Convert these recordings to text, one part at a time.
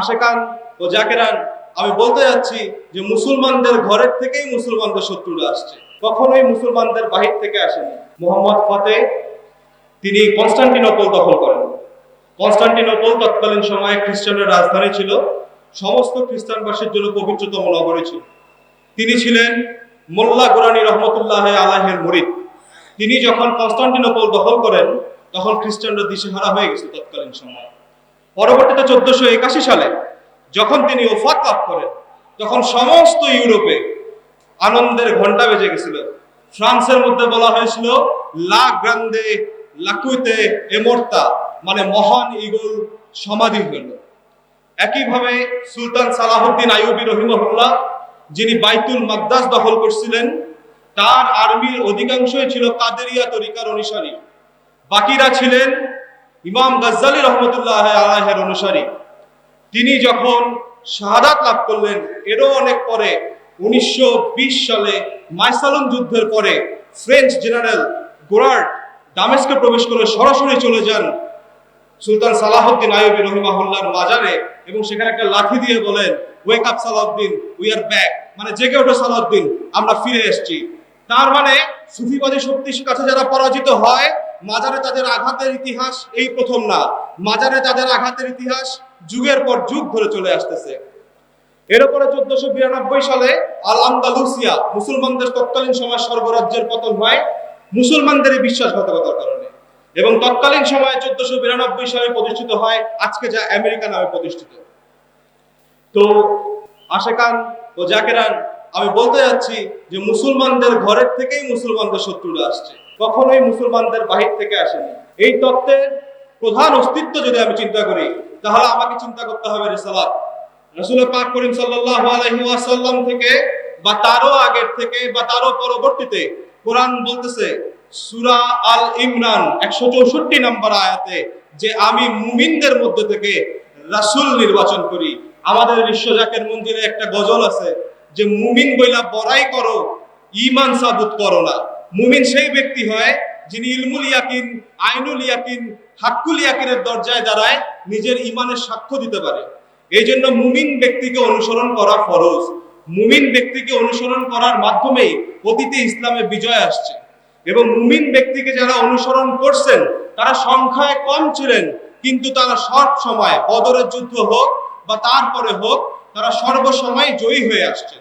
আশেকান ও জাকেরান, আমি বলতে যাচ্ছি যে মুসলমানদের ঘরের থেকেই মুসলমানদের শত্রুরা আসছে। কখনোই মুসলমানদের বাহির থেকে আসেনি। মোহাম্মদ ফতে, তিনি কনস্টান্টিনোপল দখল করেন। কনস্টান্টিনোপল তৎকালীন সময়ে খ্রিস্টানের রাজধানী ছিল। সমস্ত খ্রিস্টানবাসীর জন্য পবিত্রতম নগরী ছিল। তিনি ছিলেন মোল্লা গোরানি রহমতুল্লাহ আলাহের মুরিদ। তিনি যখন কনস্টান্টিনোপল দখল করেন, তখন খ্রিস্টানরা দিশেহারা হয়ে গেছে তৎকালীন সময়। পরবর্তীতে চোদ্দশো একাশি সালে যখন তিনি ওফাত লাভ করেন, তখন সমস্ত ইউরোপে আনন্দের ঘণ্টা বেজে গেছিল। ফ্রান্সের মধ্যে বলা হয়েছিল, লা গ্রান্দে লাকুইতে এমর্তা মানে মহান ইগল সমাধি হইল একইভাবে সুলতান সালাহুদ্দিন আইয়ুবী রহিমহুল্লাহ, যিনি বাইতুল মাকদাস দখল করছিলেন, তার আর্মির অধিকাংশই ছিল কাদেরিয়া তরিকার অনুসারী। বাকিরা ছিলেন ইমাম গাজ্জালি রহমতুল্লাহ আলাহের অনুসারী, তিনি যখন শাহাদাত লাভ করলেন, এরও অনেক পরে, উনিশশো বিশ সালে মাইসালুন যুদ্ধের পরে ফ্রেঞ্চ জেনারেল গোরার্ড দামেস্কে প্রবেশ করে সরাসরি চলে যান সুলতান সালাহুদ্দিন আইয়ুবী রহিমাহুল্লাহর মাজারে এবং সেখানে একটা লাঠি দিয়ে বলেন wake up Salahuddin we are back মানে জেগে ওঠো সালাউদ্দিন আমরা ফিরে এসেছি। তার মানে সুফিবাদী শক্তির কাছে যারা পরাজিত হয় মাজারে তাদের আঘাতের ইতিহাস এই প্রথম না। মাজারে তাদের আঘাতের ইতিহাস যুগের পর যুগ ধরে চলে আসতেছে। এর উপরে চোদ্দশো বিরানব্বই সালে আল আন্দালুসিয়া মুসলমানদের তৎকালীন সময় সর্বরাজ্যের পতন হয়। মুসলমানদের বিশ্বাসঘাতকতার কারণে। এবং তৎকালীন সময়ে চোদ্দশো বিরানব্বই সালে প্রতিষ্ঠিত হয়, আজকে যা আমেরিকা নামে প্রতিষ্ঠিত। তো আশেকান ও জাকেরান আমি বলতে যাচ্ছি যে মুসলমানদের ঘরের থেকেই মুসলমানদের শত্রুরা আসছে। কখনোই মুসলমানদের বাহির থেকে আসেনি। এই তত্ত্বের প্রধান অস্তিত্ব যদি আমি চিন্তা করি, তাহলে আমাকে চিন্তা করতে হবে রেসালাত। রসুল পাক করিম আলাইহি ওয়াসাল্লাম থেকে বা তারও আগের থেকে বা তারও পরবর্তীতে কোরআন বলতেছে, সূরা আল ইমরান 164 নম্বর আয়াতে যে আমি মুমিনদের মধ্যে থেকে রাসূল নির্বাচন করি। আমাদের বিশ্বজাকের মন্দিরে একটা গজল আছে যে, মুমিন বইলা বড়াই করো ইমান সাবুত করো না। মুমিন সেই ব্যক্তি হয় যিনি ইলমুল ইয়াকিন, আইনুল ইয়াকিন, হাক্কুল ইয়াকিনের দরজায় দাঁড়ায় নিজের ইমানের সাক্ষ্য দিতে পারে। এই জন্য মুমিন ব্যক্তিকে অনুসরণ করা ফরজ। মুমিন ব্যক্তিকে অনুসরণ করার মাধ্যমেই অতীতে ইসলামে বিজয় আসছে। এবং মুমিন ব্যক্তিকে যারা অনুসরণ করছেন, তারা সংখ্যায় কম ছিলেন, কিন্তু তারা সব সময়, বদরের যুদ্ধ হোক বা তারপরে হোক, তারা সর্বসময় জয়ী হয়ে আসছে।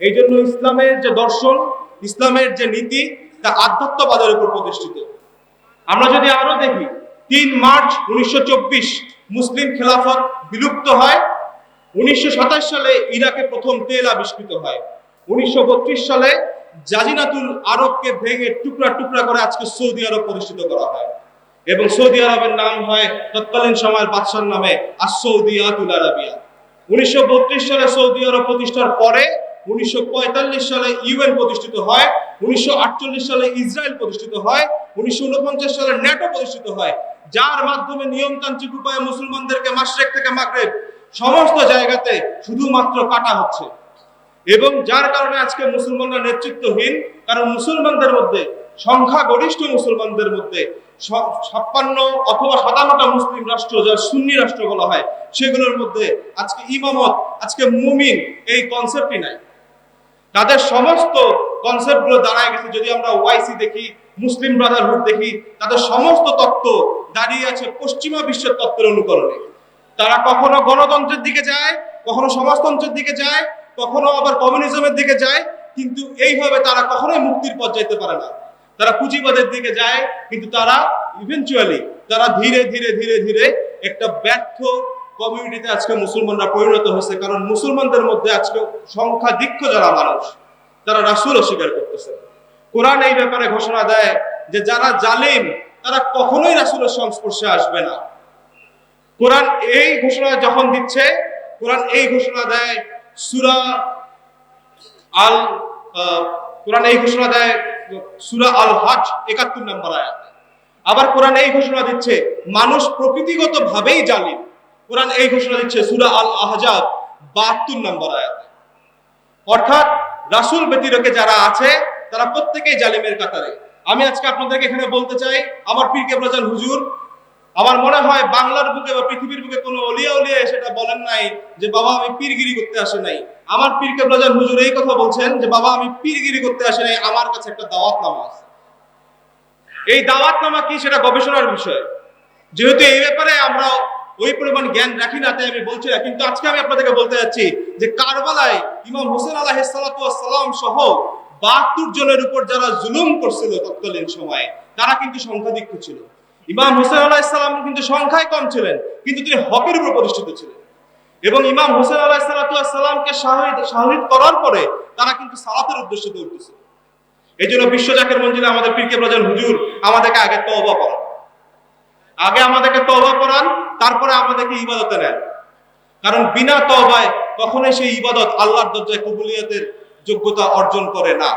এই জন্য ইসলামের যে দর্শন ইসলামের যে নীতি, তা আধ্যাত্মবাদের উপর প্রতিষ্ঠিত। আমরা যদি আরও দেখি, তিন মার্চ উনিশশো মুসলিম খেলাফত বিলুপ্ত হয়। উনিশশো সালে ইরাকে প্রথম তেল আবিষ্কৃত হয়। উনিশশো সালে জাজিনাতুল আরবকে ভেঙে টুকরা টুকরা করে আজকে সৌদি আরব প্রতিষ্ঠিত করা হয়। এবং সৌদি আরবের নাম হয় তৎকালীন সময়ের বাদশার নামে আর সৌদি আতুল আরাবিয়া। উনিশশো সালে সৌদি আরব প্রতিষ্ঠার পরে উনিশশো পঁয়তাল্লিশ সালে ইউএন প্রতিষ্ঠিত হয়, উনিশশো আটচল্লিশ সালে ইসরায়েল প্রতিষ্ঠিত হয়, উনিশশো উনপঞ্চাশ সালে ন্যাটো প্রতিষ্ঠিত হয়, যার মাধ্যমে নিয়মতান্ত্রিক উপায়ে মুসলমানদেরকে মাশরেক থেকে মাগরেব সমস্ত জায়গাতে শুধুমাত্র কাটা হচ্ছে। এবং যার কারণে আজকে মুসলমানরা নেতৃত্বহীন, কারণ মুসলমানদের মধ্যে সংখ্যা গরিষ্ঠ মুসলমানদের মধ্যে ছাপ্পান্ন অথবা সাতান্নটা মুসলিম রাষ্ট্র যা সুন্নি রাষ্ট্র বলা হয়, সেগুলোর মধ্যে আজকে ইমামত, আজকে মুমিন, এই কনসেপ্টই নাই। তাদের সমস্ত কনসেপ্টগুলো দাঁড়ায় গেছে। যদি আমরা ওয়াইসি দেখি মুসলিম ব্রাদারহুড দেখি, তাদের সমস্ত তত্ত্ব দাঁড়িয়ে আছে পশ্চিমা বিশ্বের তত্ত্বের অনুকরণে। তারা কখনো গণতন্ত্রের দিকে যায়, কখনো সমাজতন্ত্রের দিকে যায়, কখনো আবার কমিউনিজমের দিকে যায়, কিন্তু এইভাবে তারা কখনোই মুক্তির পথ যাইতে পারে না। তারা পুঁজিবাদের দিকে যায়, কিন্তু তারা ইভেনচুয়ালি তারা ধীরে ধীরে ধীরে ধীরে একটা ব্যর্থ কমিউনিটিতে আজকে মুসলমানরা পরিণত হয়েছে, কারণ মুসলমানদের মধ্যে আজকে সংখ্যা সংখ্যাধিক্য যারা মানুষ তারা রাসূল অস্বীকার করতেছে। কোরআন এই ব্যাপারে ঘোষণা দেয় যে যারা জালিম, তারা কখনোই রাসূলের সংস্পর্শে আসবে না। কোরআন এই ঘোষণা যখন দিচ্ছে, কোরআন এই ঘোষণা দেয় সুরা আল কোরআন এই ঘোষণা দেয় সুরা আল হাজ একাত্তর নম্বর আয়াত। আবার কোরআন এই ঘোষণা দিচ্ছে, মানুষ প্রকৃতিগত ভাবেই জালিম। কোরআন এই ঘোষণা দিচ্ছে, সূরা আল আহজাব বাহাত্তর নম্বর আয়াত। অর্থাৎ রাসূল ব্যতিরকে যারা আছে, তারা প্রত্যেকেই জালিমের কাতারে। আমি আজকে আপনাদেরকে এখানে বলতে চাই, আমার পীর কেবলাজান হুজুর, আমার মনে হয় বাংলার বুকে বা পৃথিবীর বুকে কোনো অলিয়া উলিয়া সেটা বলেন নাই যে, বাবা, আমি পীরগিরি করতে আসে নাই। আমার পীর কেবলাজান হুজুর, এই কথা বলছেন যে, বাবা, আমি পীরগিরি করতে আসে নাই, আমার কাছে একটা দাওয়াতনামা আছে। এই দাওয়াতনামা কি সেটা গবেষণার বিষয়। যেহেতু এই ব্যাপারে আমরা ওই পরিমাণ জ্ঞান রাখি না, তাই আমি বলছি না। কিন্তু আজকে আমি আপনাদেরকে বলতে যাচ্ছি যে কারবালায় ইমাম হোসেন আলাহ সালাম সহ বাহাত্তর জনের উপর যারা জুলুম করছিল তৎকালীন সময়ে, তারা কিন্তু সংখ্যাধিক্য ছিল। ইমাম হোসেন আলাহ ইসলাম কিন্তু সংখ্যায় কম ছিলেন, কিন্তু তিনি হকের উপর প্রতিষ্ঠিত ছিলেন। এবং ইমাম হোসেন আলাহ সালাতামকে শাহিদ করার পরে তারা কিন্তু সালাতের উদ্দেশ্যে দৌড়তেছিল। এই জন্য বিশ্ব জাকের মঞ্জিলে আমাদের পীরকে প্রধান হুজুর, আমাদেরকে আগে তওবা করান। আগে আমাদেরকে তওবা করান, তারপরে আমাদেরকে ইবাদতে নেন। কারণ বিনা তওবায় কখনোই সেই ইবাদত আল্লাহর দরজায় কবুলিয়তের যোগ্যতা অর্জন করে না।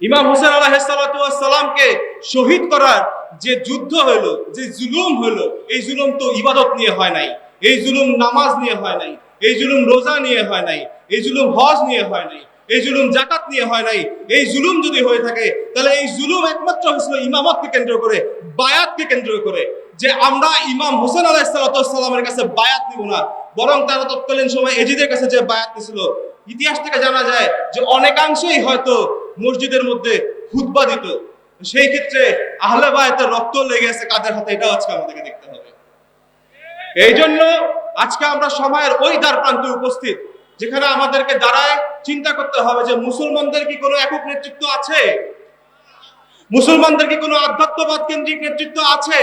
ইমাম হোসেন আলাহ সালামকে শহীদ করার যে যুদ্ধ হলো যে জুলুম হলো এই জুলুম তো ইবাদত নিয়ে হয় নাই, এই জুলুম নামাজ নিয়ে হয় নাই, এই জুলুম রোজা নিয়ে হয় নাই, এই জুলুম হজ নিয়ে হয় নাই এই জুলুম জাকাত নিয়ে হয় নাই। এই জুলুম যদি হয়ে থাকে, তাহলে এই জুলুম একমাত্র হয়েছিল ইমামতকে কেন্দ্র করে, বায়াতকে কেন্দ্র করে। যে আমরা ইমাম হোসেন আলাহ সালামের কাছে বায়াত নিব না, বরং তারা তৎকালীন সময় এজিদের কাছে যে বায়াত নিছিল, ইতিহাস থেকে জানা যায় যে অনেকাংশেই হয়তো মসজিদের মধ্যে খুতবা দিত। সেই ক্ষেত্রে আহলে বায়াতের রক্ত লেগে আছে কাদের হাতে, এটাও আজকে আমাদেরকে দেখতে হবে। এই জন্য আজকে আমরা সময়ের ওই দ্বার প্রান্তে উপস্থিত। যেখানে আমাদেরকে দাঁড়ায় চিন্তা করতে হবে যে মুসলমানদের কি কোনো একক নেতৃত্ব আছে মুসলমানদের কি কোনো আধ্যাত্মবাদ কেন্দ্রিক নেতৃত্ব আছে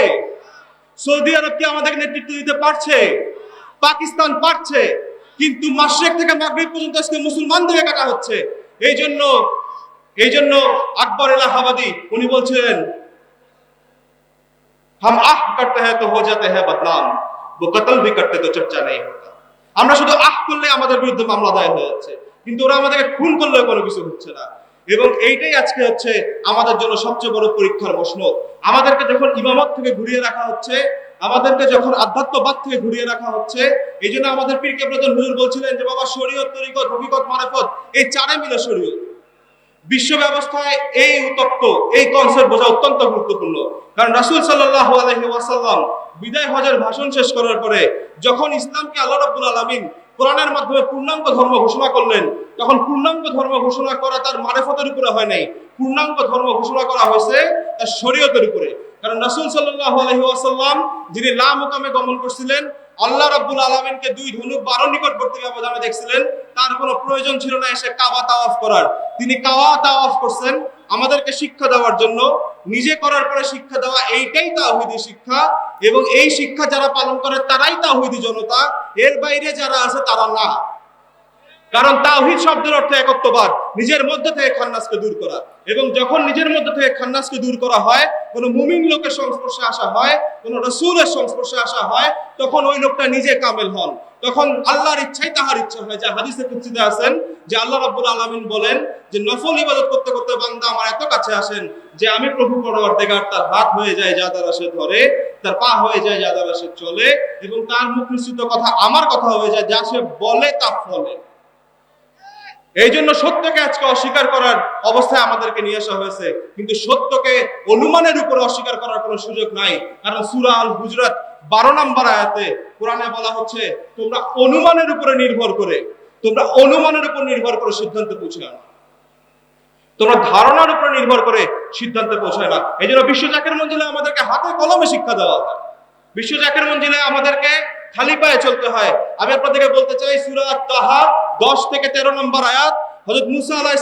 সৌদি আরব কি আমাদেরকে নেতৃত্ব দিতে পারছে পাকিস্তান পারছে কিন্তু মাসরেক থেকে মাগরিব পর্যন্ত আজকে মুসলমানদেরকে কাটা হচ্ছে এই জন্য এই জন্য আকবর এলাহাবাদী উনি বলছিলেন हम आह करते हैं तो हो जाते हैं बदनाम वो कत्ल भी करते तो चर्चा नहीं होता আমরা শুধু আহ করলে আমাদের বিরুদ্ধে মামলা দায়ের হয়ে যাচ্ছে। কিন্তু ওরা আমাদেরকে খুন করলেও কোনো কিছু হচ্ছে না। এবং এইটাই আজকে হচ্ছে আমাদের জন্য সবচেয়ে বড় পরীক্ষার প্রশ্ন। আমাদেরকে যখন ইমামত থেকে ঘুরিয়ে রাখা হচ্ছে, আমাদেরকে যখন আধ্যাত্মবাদ থেকে ঘুরিয়ে রাখা হচ্ছে, এই জন্য আমাদের পীরকে প্রধান হুজুর বলছিলেন যে, বাবা, শরীয়ত, তরিকত, হকিকত, মারেফত, এই চারে মিলে শরীয়ত। বিশ্ব ব্যবস্থায় এই তত্ত্ব এই কনসেপ্ট বোঝা অত্যন্ত গুরুত্বপূর্ণ। কারণ রাসূল সাল্লাল্লাহু আলাইহি ওয়াসাল্লাম বিদায় হজের ভাষণ শেষ করার পরে যখন ইসলামকে আল্লাহ রাব্বুল আলামিন কোরআনের মাধ্যমে পূর্ণাঙ্গ ধর্ম ঘোষণা করলেন, তখন পূর্ণাঙ্গ ধর্ম ঘোষণা করা তার মারেফতের উপরে হয় নাই। পূর্ণাঙ্গ ধর্ম ঘোষণা করা হয়েছে তার শরীয়তের উপরে। কারণ রাসূল সাল্লাল্লাহু আলাইহি ওয়াসাল্লাম যিনি লা মোকামে গমন করছিলেন আল্লাহ রাব্বুল আলামিনকে দুই ধনুক বারো নিকটবর্তী ব্যবধানে দেখছিলেন। তার কোনো প্রয়োজন ছিল না, এসে কাবা তাওয়াফ করার। তিনি কাবা তাওয়াফ করছেন আমাদেরকে শিক্ষা দেওয়ার জন্য। নিজে করার পরে শিক্ষা দেওয়া, এইটাই তাওহীদি শিক্ষা। এবং এই শিক্ষা যারা পালন করে, তারাই তাওহীদি জনতা। এর বাইরে যারা আছে, তারা না। কারণ তাওহীদ শব্দের অর্থ একত্ববাদ। নিজের মধ্যে থেকে খান্নাসকে দূর করা। এবং যখন নিজের মধ্যে থেকে খান্নাসকে দূর করা হয়, কোনো মুমিন লোকের সংস্পর্শে আসা হয়, কোনো রসুলের সংস্পর্শে আসা হয়, তখন ওই লোকটা নিজে কামেল হন। তখন আল্লাহর ইচ্ছাই তাহার ইচ্ছা হয়। যা হাদিসে কুচ্ছিতে আছেন যে আল্লাহ রাব্বুল আলামিন বলেন যে, নফল ইবাদত করতে করতে বান্দা আমার এত কাছে আসেন যে, আমি প্রভু পরবর্তীকার তার হাত হয়ে যায় যা দ্বারা সে ধরে, তার পা হয়ে যায় যা দ্বারা সে চলে এবং তার মুখ নিশ্চিত কথা আমার কথা হয়ে যায়, যা সে বলে তা ফলে। এই জন্য সত্যকে আজকে অস্বীকার করার অবস্থায় আমাদেরকে নিয়ে আসা হয়েছে। কিন্তু সত্যকে অনুমানের উপরে অস্বীকার করার কোনো সুযোগ নাই। কারণ সুরা আল হুজরাত বারো নম্বর আয়াতে কোরআনে বলা হচ্ছে, তোমরা অনুমানের উপরে নির্ভর করে, তোমরা অনুমানের উপর নির্ভর করে সিদ্ধান্তে পৌঁছে না। তোমরা ধারণার উপর নির্ভর করে সিদ্ধান্তে পৌঁছায় না। এই জন্য বিশ্ব জাকের মঞ্জিলে আমাদেরকে হাতে কলমে শিক্ষা দেওয়া হয়। বিশ্ব জাকের মঞ্জিলে আমাদেরকে খালি পায়ে চলতে হয়। আমি আপনাদেরকে বলতে চাই, সুরা তাহা দশ থেকে তেরো নম্বর আয়াত। হযরত মুসা আল্লাহ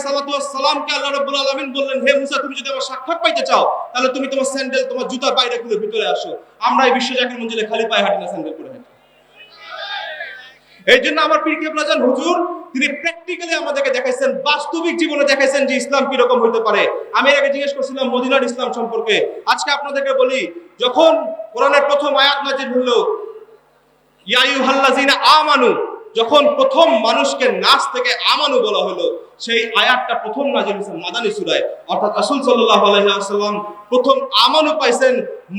রাব্বুল আলামিন বললেন, হে মুসা, তুমি যদি আমার সাক্ষাৎ পাইতে চাও, তাহলে তুমি তোমার স্যান্ডেল, তোমার জুতা বাইরে খুলে ভিতরে আসো। আমরা এই বিশ্ব মঞ্জিলে খালি পায়ে হাঁটি না স্যান্ডেল পরে হাঁটি। এই জন্য আমার হুজুর, তিনি প্র্যাকটিক্যালি আমাদেরকে দেখাইছেন, বাস্তবিক জীবনে দেখাইছেন যে ইসলাম কি রকম হতে পারে। আমি আগে জিজ্ঞেস করছিলাম মদিনার ইসলাম সম্পর্কে। আজকে আপনাদেরকে বলি, যখন কোরআনের প্রথম আয়াত নাজিল হলো ইয়া আইয়ুহাল্লাযিনা আমানু, যখন প্রথম মানুষকে নাচ থেকে আমানু বলা হলো, সেই আয়াতটা প্রথম নাজিল হয়েছে মাদানী সূরায়। অর্থাৎ রাসূল সাল্লাল্লাহু আলাইহি প্রথম আমানু পাইছেন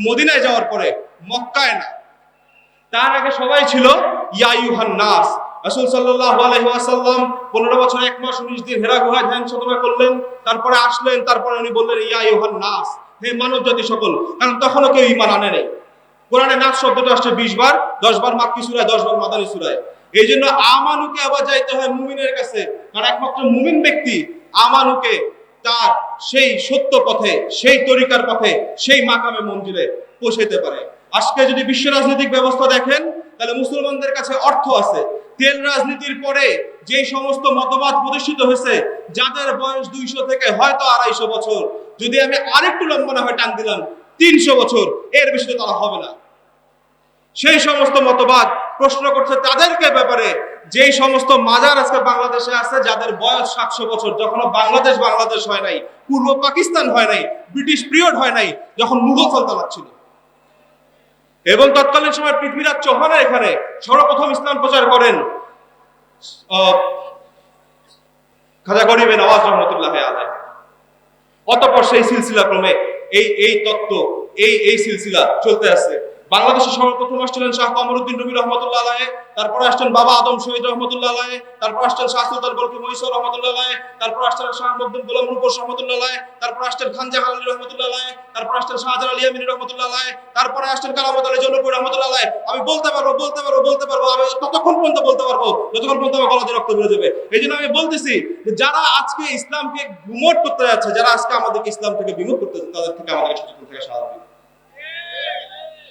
মদিনায় যাওয়ার পরে, মক্কায় না। তার আগে সবাই ছিল ইয়া ইউহান নাস। রাসূল সাল্লাল্লাহু আলাইহি 15 বছর, এক মাস 19 দিন হেরা গুহায় ধ্যান সাধনা করলেন, তারপরে আসলেন, তারপরে উনি বললেন, ইয়া ইউহান নাস, হে মানব জাতি সকল, কারণ তখনও কেউ ঈমান আনে নাই। কোরআনে নাচ শব্দটা আসছে বিশ বার, দশ বার মাক্কি সুরায়, দশ বার মাদানী সুরায়। এই জন্য আমানুকে আবার যাইতে হয় মুমিনের কাছে। কারণ একমাত্র মুমিন ব্যক্তি আমানুকে তার সেই সত্য পথে, সেই তরিকার পথে, সেই মাকামে মঞ্জিলে পৌঁছাইতে পারে। আজকে যদি বিশ্ব রাজনৈতিক ব্যবস্থা দেখেন, তাহলে মুসলমানদের কাছে অর্থ আছে। তেল রাজনীতির পরে যে সমস্ত মতবাদ প্রতিষ্ঠিত হয়েছে, যাদের বয়স দুইশো থেকে হয়তো আড়াইশো বছর, যদি আমি আরেকটু লম্বা না হয় টান দিলাম তিনশো বছর, এর বেশি তো তারা হবে না। সেই সমস্ত মতবাদ প্রশ্ন করছে তাদেরকে ব্যাপারে। যেই সমস্ত মাজার আজকে বাংলাদেশে আছে, যাদের বয়স সাতশো বছর যখন বাংলাদেশ বাংলাদেশ হয় নাই, পূর্ব পাকিস্তান হয় নাই, ব্রিটিশ পিরিয়ড হয় নাই, যখন মুঘল সালতানাত ছিল। এবং তৎকালীন সময় পৃথ্বীরাজ চৌহান এখানে সর্বপ্রথম ইসলাম প্রচার করেন। খাজা গরিবে আওয়াজ রহমতুল্লাহ আলাই অতঃপর সেই সিলসিলা ক্রমে এই এই তত্ত্ব এই এই সিলসিলা চলতে আছে। বাংলাদেশের সর্বপ্রথম আসছিলেন শাহ কমরুদ্দিন রবি রহমতুল্লাহ আলাহে, তারপর আসছেন বাবা আদম শহীদ রহমতুল্লাহ আলাহে, তারপর আসছেন শাহ সুলতান বলকি মহিষর রহমতুল্লাহ আলাহে, তারপর আসছেন শাহ মকদুম গোলাম রূপস রহমতুল্লাহ আলাহে, তারপর আসছেন খান জাহান আলী রহমতুল্লাহ আলাহে, তারপর আসছেন শাহজাহান আলী আমিনী রহমতুল্লাহ আলাহে, তারপরে আসছেন কালামত আলী জনপুর রহমতুল্লাহ আলাহে। আমি বলতে পারব বলতে পারব বলতে পারব, আমি ততক্ষণ পর্যন্ত বলতে পারব, যতক্ষণ পর্যন্ত আমার গলাতে রক্ত বেরো যাবে। এই জন্য আমি বলতেছি যে যারা আজকে ইসলামকে গুমট করতে যাচ্ছে, যারা আজকে আমাদেরকে ইসলাম থেকে বিমুখ করতে যাচ্ছে, তাদের থেকে আমাদের সচেতন থাকা স্বাভাবিক।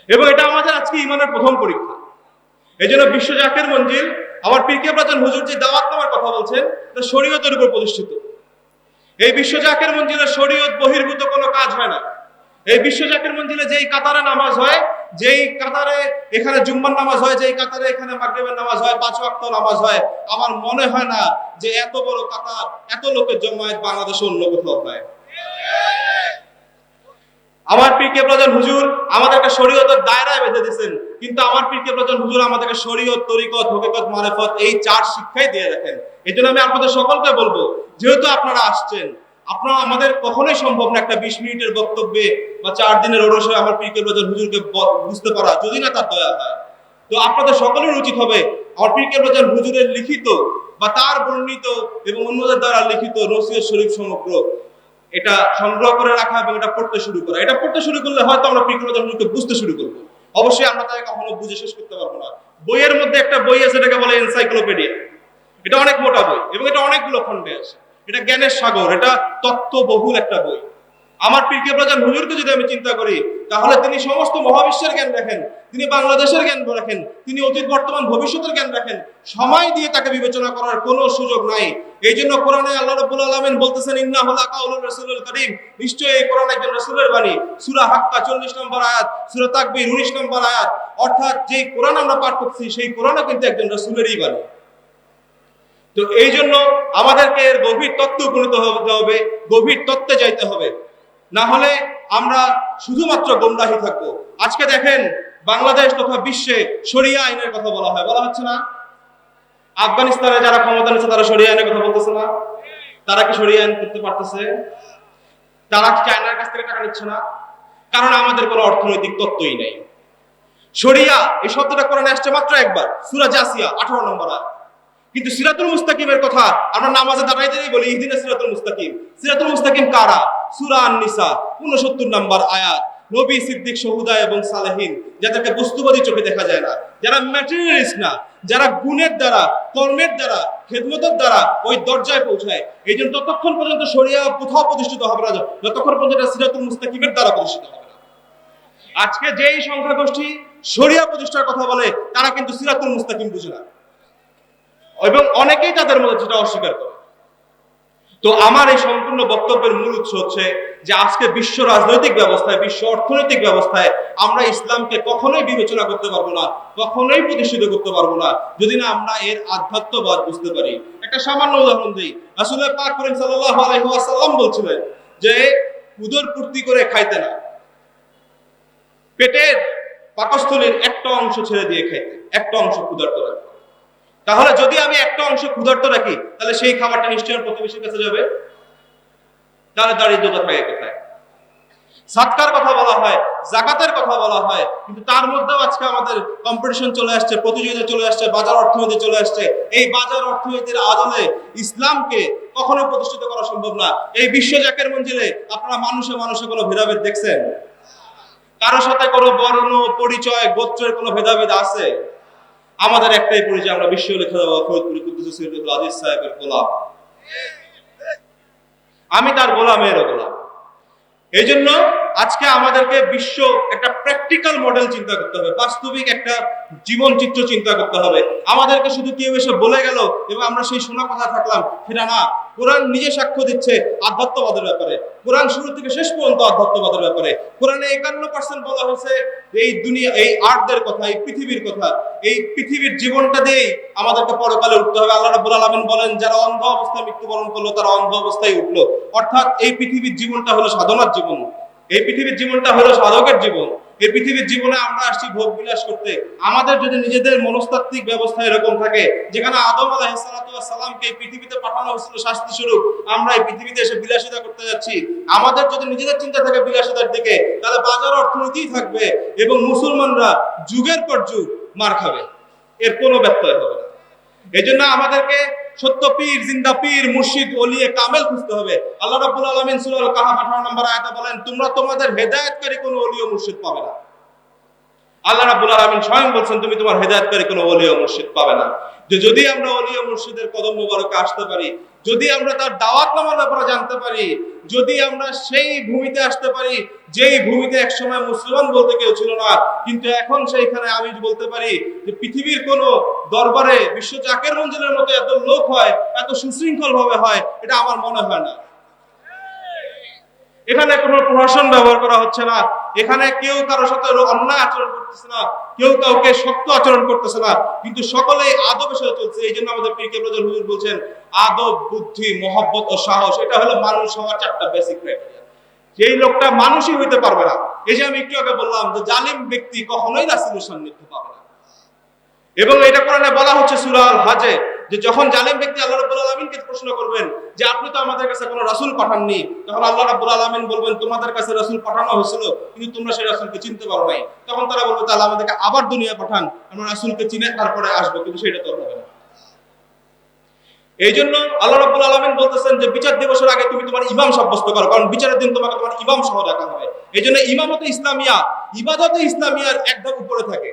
এবং এটা আমাদের আজকে ইমানের প্রথম পরীক্ষা। এই জন্য বিশ্ব জাকের মঞ্জিল, আমার পীরকে প্রাচীন হুজুর যে দাওয়াত নামার কথা বলছেন এটা শরীয়তের উপর প্রতিষ্ঠিত। এই বিশ্ব জাকের মঞ্জিলে শরীয়ত বহির্ভূত কোনো কাজ হয় না। এই বিশ্ব জাকের মঞ্জিলে যেই কাতারে নামাজ হয়, যেই কাতারে এখানে জুম্মার নামাজ হয়, যেই কাতারে এখানে মাগরিবের নামাজ হয়, পাঁচ ওয়াক্ত নামাজ হয়, আমার মনে হয় না যে এত বড় কাতার, এত লোকের জমায়েত বাংলাদেশে অন্য কোথাও হয়। আমার পীরকে প্রধান হুজুর, আমাদেরকে শরীয়তের দায়রায় বেঁধে দিয়েছেন। কিন্তু আমার পীরকে প্রধান হুজুর, আমাদেরকে শরীয়ত, তরিকত, হকিকত, মারেফত এই চার শিক্ষাই দিয়ে রাখেন এই জন্য আমি আপনাদের সকলকে বলব, যেহেতু আপনারা আসছেন, আপনারা আমাদের কখনোই সম্ভব না একটা বিশ মিনিটের বক্তব্যে বা চার দিনের ওরসে আমার পীরকে প্রধান হুজুরকে বুঝতে পারা, যদি না তার দয়া হয়। তো আপনাদের সকলের উচিত হবে, আমার পীরকে প্রধান হুজুরের লিখিত বা তার বর্ণিত এবং অন্যদের দ্বারা লিখিত নসিয়ত শরীফ সমগ্র এটা সংগ্রহ করে রাখা এবং এটা পড়তে শুরু করা। এটা পড়তে শুরু করলে হয়তো আমরা পিকনোজনকে বুঝতে শুরু করব। অবশ্যই আমরা তাকে কখনো বুঝে শেষ করতে পারব না। বইয়ের মধ্যে একটা বই আছে, এটাকে বলে এনসাইক্লোপিডিয়া এটা অনেক মোটা বই এবং এটা অনেকগুলো খণ্ডে আছে। এটা জ্ঞানের সাগর, এটা তত্ত্ব বহুল একটা বই। আমার পীরকে প্রধান হুজুরকে যদি আমি চিন্তা করি, তাহলে তিনি সমস্ত মহাবিশ্বের জ্ঞান রাখেন, তিনি বাংলাদেশের জ্ঞান রাখেন, তিনি অতীত, বর্তমান, ভবিষ্যতের জ্ঞান রাখেন। সময় দিয়ে তাকে বিবেচনা করার কোনো সুযোগ নাই। এই জন্য কোরআনে আল্লাহ রাব্বুল আলামিন বলতেছেন ইন্না হুলা কাউলুর রাসূলুল কারীম। নিশ্চয়ই এই কোরআন একজন রাসূলের বাণী। সূরা হাক্কা 40 নম্বর আয়াত, সূরা তাকবীর 19 নম্বর আয়াত। অর্থাৎ যেই কোরআন আমরা পাঠ করছি, সেই কোরআনও কিন্তু একজন রাসূলেরই বাণী। তো এই জন্য আমাদেরকে এর গভীর তত্ত্বে উপনীত হতে হবে, গভীর তত্ত্বে যাইতে হবে। না হলে আমরা শুধুমাত্র গোমরাহি থাকব। আজকে দেখেন বাংলাদেশ তথা বিশ্বে শরিয়া আইনের কথা বলা হয়। বলা হচ্ছে না? আফগানিস্তানে যারা ক্ষমতা নিচ্ছে, তারা শরিয়া আইনের কথা বলতেছে না? তারা কি শরিয়া আইন করতে পারতেছে? তারা কি চায়নার কাছ থেকে টাকা নিচ্ছে না? কারণ আমাদের কোনো অর্থনৈতিক তত্ত্বই নেই। শরিয়া এই শব্দটা কোরআনে আসছে মাত্র একবার। সূরা জাসিয়া 18 নম্বর আয়াত। কিন্তু সিরাতুল মুস্তাকিমের কথা আমরা নামাজে দাঁড়াইতেই বলি ইহদিনা সিরাতুল মুস্তাকিম। সিরাতুল মুস্তাকিম কারা? সূরা আন-নিসা 69 নম্বর আয়াত, নবী সিদ্দিক, শহুদা এবং সালেহিন, যাদেরকে বস্তুবাদী চোখে দেখা যায় না, যারা ম্যাটেরিয়ালিস্ট না, যারা গুণের দ্বারা, কর্মের দ্বারা, খেদমতের দ্বারা ওই দরজায় পৌঁছায়। এই জন্য ততক্ষণ পর্যন্ত শরিয়া কোথাও প্রতিষ্ঠিত হবে না, যতক্ষণ পর্যন্ত সিরাতুল মুস্তাকিমের দ্বারা প্রতিষ্ঠিত হবে না। আজকে যেই সংখ্যাগোষ্ঠী শরিয়া প্রতিষ্ঠার কথা বলে, তারা কিন্তু সিরাতুল মুস্তাকিম বুঝে না। এবং অনেকেই তাদের মধ্যে সেটা অস্বীকার করে। তো আমার এই সম্পূর্ণ বক্তব্যের মূল উৎস হচ্ছে যে আজকে বিশ্ব রাজনৈতিক ব্যবস্থায়, বিশ্ব অর্থনৈতিক ব্যবস্থায় আমরা ইসলামকে কখনোই বিবেচনা করতে পারব না, কখনোই প্রতিষ্ঠিত করতে পারব না, যদি না আমরা এর আধ্যাত্মবাদ বুঝতে পারি। একটা সামান্য উদাহরণ দিই। আসলে পাক করিম সাল্লাল্লাহু আলাইহি বলছিলেন যে, উদর পূর্তি করে খাইতে না। পেটের পাকস্থলীর একটা অংশ ছেড়ে দিয়ে খাইতে, একটা অংশ ক্ষুধার্ত রাখতে তাহলে যদি আমি একটা অংশ ক্ষুধার্ত রাখি, তাহলে সেই খাবারটা নিশ্চয়ই প্রতিবেশীর কাছে যাবে। তাহলে দারিদ্রতা থাকে কোথায়। সাতকার কথা বলা হয়, জাকাতের কথা বলা হয়, কিন্তু তার মধ্যেও আজকে আমাদের কম্পিটিশন চলে আসছে, প্রতিযোগিতা চলে আসছে, বাজার অর্থনীতি চলে আসছে। এই বাজার অর্থনীতির আদলে ইসলামকে কখনো প্রতিষ্ঠিত করা সম্ভব না। এই বিশ্ব জাকের মঞ্জিলে আপনারা মানুষে মানুষে কোনো ভেদাভেদ দেখছেন? কারোর সাথে কোনো বর্ণ, পরিচয়, গোত্রের কোনো ভেদাভেদ আছে? আমাদের একটাই পরিচয়, আমরা বিশ্ব লেখা দেওয়া ফরিদপুরি কুদ্দুস সৈয়দুল আজিজ সাহেবের গোলাম। আমি তার গোলামের গোলাম। এই জন্য আজকে আমাদেরকে বিশ্ব একটা প্র্যাকটিক্যাল মডেল চিন্তা করতে হবে, বাস্তবিক একটা জীবন চিত্র চিন্তা করতে হবে। আমাদেরকে শুধু কেউ এসে বলে গেল, এবং আমরা সেই শোনা কথা থাকলাম সেটা না কোরআন নিজে সাক্ষ্য দিচ্ছে আধ্যাত্মবাদের ব্যাপারে। কোরআন শুরু থেকে শেষ পর্যন্ত আধ্যাত্মবাদের ব্যাপারে। কোরআনে একান্ন পার্সেন্ট বলা হয়েছে এই দুনিয়া, এই আর্টদের কথা, এই পৃথিবীর কথা, এই পৃথিবীর জীবনটা দিয়েই আমাদেরকে পরকালে উঠতে হবে। আল্লাহ রাবুল আলমিন বলেন, যারা অন্ধ অবস্থায় মৃত্যুবরণ করল, তারা অন্ধ অবস্থায় উঠল। অর্থাৎ এই পৃথিবীর জীবনটা হলো সাধনার জীবন। এই পৃথিবীর জীবনটা হলো সাধকের জীবন। এই পৃথিবীর জীবনে আমরা আসছি ভোগ বিলাস করতে। আমাদের যদি নিজেদের মনস্তাত্ত্বিক ব্যবস্থা এরকম থাকে, যেখানে আদম আলাহিসাল্লামকে এই পৃথিবীতে পাঠানো হয়েছিল শাস্তি স্বরূপ, আমরা এই পৃথিবীতে এসে বিলাসিতা করতে যাচ্ছি। আমাদের যদি নিজেদের চিন্তা থাকে বিলাসিতার দিকে, তাহলে বাজার অর্থনীতি থাকবে এবং মুসলমানরা যুগের পর যুগ মার খাবে। এর কোনো ব্যত্যয় হবে না। এই জন্য আমাদেরকে সত্য পীর, জিন্দা পীর, মুর্শিদ, ওলিয়ে, কামেল খুঁজতে হবে। আল্লাহ রাব্বুল আলামিন সূরা আল কাহাফ 18 নম্বর আয়াতে বলেন, তোমরা তোমাদের হেদায়েতকারী কোনো ওলি ও মুর্শিদ পাবে না। আল্লাহ রাব্বুল আলামিন স্বয়ং বলছেন, তুমি তোমার হেদায়েতকারী কোনো ওলি ও মুর্শিদ পাবে না। যে যদি আমরা ওলি ও মুর্শিদের কদম মোবারকে আসতে পারি, যদি আমরা তার দাওয়াত নামার ব্যাপারে জানতে পারি, যদি আমরা সেই ভূমিতে আসতে পারি, যেই ভূমিতে একসময় মুসলমান বলতে কেউ ছিল না, কিন্তু এখন সেইখানে আমি বলতে পারি যে পৃথিবীর কোন দরবারে বিশ্ব জাকের মঞ্জিলের মতো এত লোক হয়, এত সুশৃঙ্খল ভাবে হয়, এটা আমার মনে হয় না। এখানে কোনো প্রশাসন ব্যবহার করা হচ্ছে না। এখানে কেউ কারোর সাথে অন্যায় আচরণ করতেছে না, কেউ কাউকে শক্ত আচরণ করতেছে না, কিন্তু সকলেই আদবের সাথে চলছে, এই জন্য আমাদের পীর কেবলাজল হুজুর বলছেন, আদব, বুদ্ধি, মহব্বত ও সাহস, এটা হলো মানুষ হওয়ার চারটা বেসিক ক্রাইটেরিয়া এই লোকটা মানুষই হইতে পারবে না, এই যে আমি একটু আগে বললাম যে জালিম ব্যক্তি কখনোই রাসূলের সান্নিধ্য পাবে না। এবং এটা কোরআনে বলা হচ্ছে সূরা আল হাজে যে যখন জালিম ব্যক্তি আল্লাহ রাব্বুল আলামিনকে প্রশ্ন করবেন যে আপনি তো আমাদের কাছে কোনো রাসূল পাঠাননি, তখন আল্লাহ রাব্বুল আলামিন বলবেন, তোমাদের কাছে রাসূল পাঠানো হয়েছিল, কিন্তু তোমরা সেই রাসূলকে চিনতে পারো নাই। তখন তারা বলবে, তাহলে আমাদেরকে আবার দুনিয়া পাঠান, আমরা রাসূলকে চিনে তারপরে আসব, কিন্তু সেটা তো হবে না। এই জন্য আল্লাহ রাব্বুল আলামিন বলতেছেন যে বিচার দিবসের আগে তুমি তোমার ইমাম সাব্যস্ত করো, কারণ বিচারের দিন তোমাকে তোমার ইমাম সহ রাখা হবে। এই জন্য ইমামতে ইসলামিয়া, ইবাদতে ইসলামিয়ার এক ধাপ উপরে থাকে।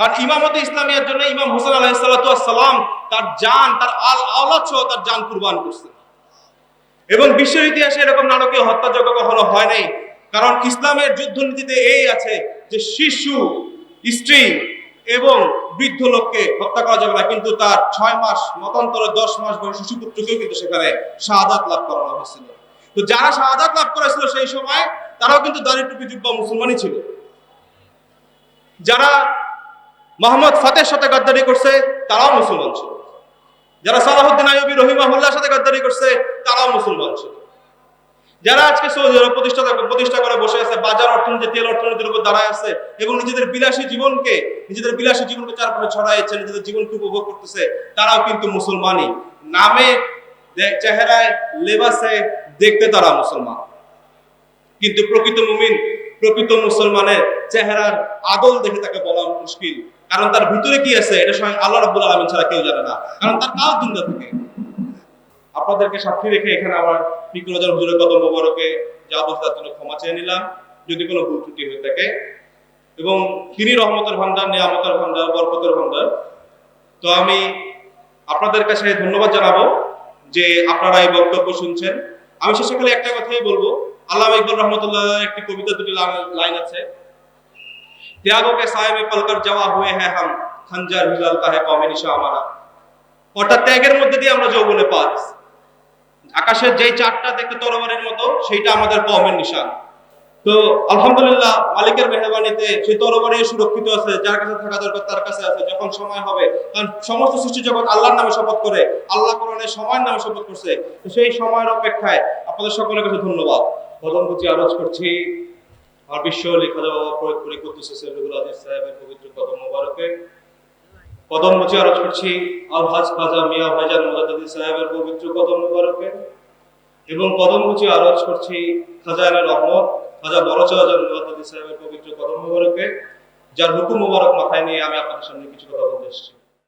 কারণ ইমামতে ইসলামিয়ার জন্য ইমাম হোসেন আলাইসালাম তার জান, তার আল আওলাদ সহ তার জান কুরবান করছেন এবং বিশ্বের ইতিহাসে এরকম নারকীয় হত্যাযজ্ঞ কখনো হয় নাই। কারণ ইসলামের যুদ্ধনীতিতে এই আছে যে শিশু, স্ত্রী এবং বৃদ্ধ লোককে হত্যা করা যাবে না। কিন্তু তার ছয় মাস, মতান্তরে দশ মাস বয়স শিশুপুত্রকেও কিন্তু সেখানে শাহাদাত লাভ করানো হয়েছিল। তো যারা শাহাদাত লাভ করেছিল সেই সময় তারাও কিন্তু দাঁড়িয়ে টুপি জুব্বা মুসলমানই ছিল। যারা মোহাম্মদ ফাতের সাথে গাদ্দারি করছে, তারাও মুসলমান ছিল। যারা সালাহুদ্দিন আইবি রহিমাহুল্লাহর সাথে গাদ্দারি করছে, তারাও মুসলমান ছিল। যারা আজকে সৌদি আরব প্রতিষ্ঠা প্রতিষ্ঠা করে বসে আছে, বাজার অর্থনীতি, তেল অর্থনীতির উপর দাঁড়ায় আছে, এবং নিজেদের বিলাসী জীবনকে নিজেদের বিলাসী জীবনকে চারপাশে ছড়াইছে, নিজেদের জীবনকে উপভোগ করতেছে, তারাও কিন্তু মুসলমানই। নামে চেহারায়, লেবাসে দেখতে তারা মুসলমান। কিন্তু প্রকৃত মুমিন প্রকৃত মুসলমানের চেহারার আদল দেখে তাকে বলা মুশকিল। কারণ তার ভিতরে কি আছে, এটা স্বয়ং আল্লাহ রাব্বুল আলামিন ছাড়া কেউ জানে না। কারণ তার কাল দুনিয়া থেকে। আপনাদেরকে সাক্ষী রেখে এখানে আমার ফিকুরাজান হুজুরের কদম মোবারকে যাব তার জন্য ক্ষমা চেয়ে নিলাম, যদি কোনো ভুল ত্রুটি হয়ে থাকে। এবং তিনি রহমতের ভান্ডার নিয়ামতের ভান্ডার বরকতের ভান্ডার তো আমি আপনাদের কাছে ধন্যবাদ জানাব যে আপনারা এই বক্তব্য শুনছেন। আমি শেষে খালি একটা কথাই বলব। আল্লাহ ইকবাল রহমতুল্লাহ, একটি কবিতা, দুটি লাইন আছে। त्यागों के साय में पलकर जवा हुए हैं हम खंजर हिलालता है कौमे निशा हमारा অর্থাৎ ত্যাগের মধ্যে দিয়ে আমরা যৌবনে পা দিছি। আকাশের যেই চারটা দেখতে তরবারের মতো সেইটা আমাদের কমের নিশান তো আলহামদুলিল্লাহ মালিকের মেহরবানিতে সেই তরবারে সুরক্ষিত আছে যার কাছে থাকা দরকার তার কাছে আছে যখন সময় হবে কারণ সমস্ত সৃষ্টি জগৎ আল্লাহর নামে শপথ করে আল্লাহ কোরআনের সময়ের নামে শপথ করছে তো সেই সময়ের অপেক্ষায় আপনাদের সকলের কাছে ধন্যবাদ প্রথম বুঝি আরজ করছি আর বিশ্ব লেখা দেওয়া প্রয়োগ করে করতেছে সেলুল আজিজ সাহেবের পবিত্র কদম মোবারকে। কদম মুচি আরজ করছি আল হাজ খাজা মিয়া ভাইজান মুজাদ্দিদ সাহেবের পবিত্র কদম মোবারকে। এবং কদম মুচি আরজ করছি খাজানের রহমত, খাজা বড় চাহাজান মুজাদ্দিদ সাহেবের পবিত্র কদম মোবারকে, যার হুকুম মোবারক মাথায় নিয়ে আমি আপনাদের সামনে কিছু কথা বলতে এসেছি।